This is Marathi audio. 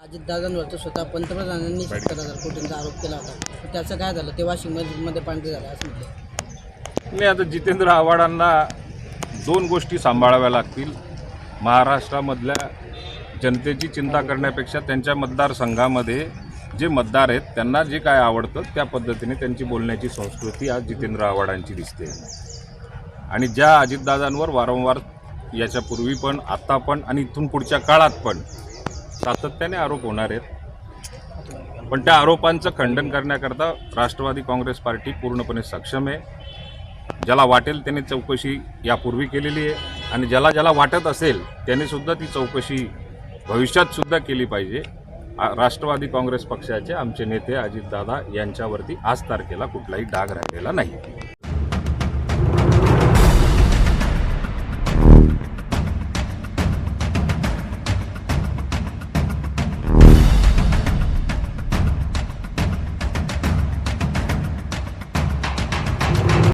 अजितदादांवर स्वतः पंतप्रधानांनी सत्तर हजार कोटींचा आरोप केला होता. तर त्याचं काय झालं? ते वाशिममध्ये पांढरे झालं असं म्हटलं. नाही आता जितेंद्र आव्हाडांना दोन गोष्टी सांभाळाव्या लागतील. महाराष्ट्रामधल्या जनतेची चिंता करण्यापेक्षा त्यांच्या मतदारसंघामध्ये जे मतदार आहेत त्यांना जे काय आवडतं त्या पद्धतीने त्यांची बोलण्याची संस्कृती आज जितेंद्र आव्हाडांची दिसते. आणि ज्या अजितदादांवर वारंवार याच्यापूर्वी पण आत्ता पण आणि इथून पुढच्या काळात पण सातत्याने आरोप होणार आहेत. पण त्या आरोपांचं खंडन करण्याकरता राष्ट्रवादी काँग्रेस पार्टी पूर्णपणे सक्षम आहे. ज्याला वाटेल त्याने चौकशी यापूर्वी केलेली आहे आणि ज्याला ज्याला वाटत असेल त्याने सुद्धा ती चौकशी भविष्यात सुद्धा केली पाहिजे. आ- राष्ट्रवादी काँग्रेस पक्षाचे आमचे नेते अजितदादा यांच्यावरती आज तारखेला कुठलाही डाग राहिलेला नाही.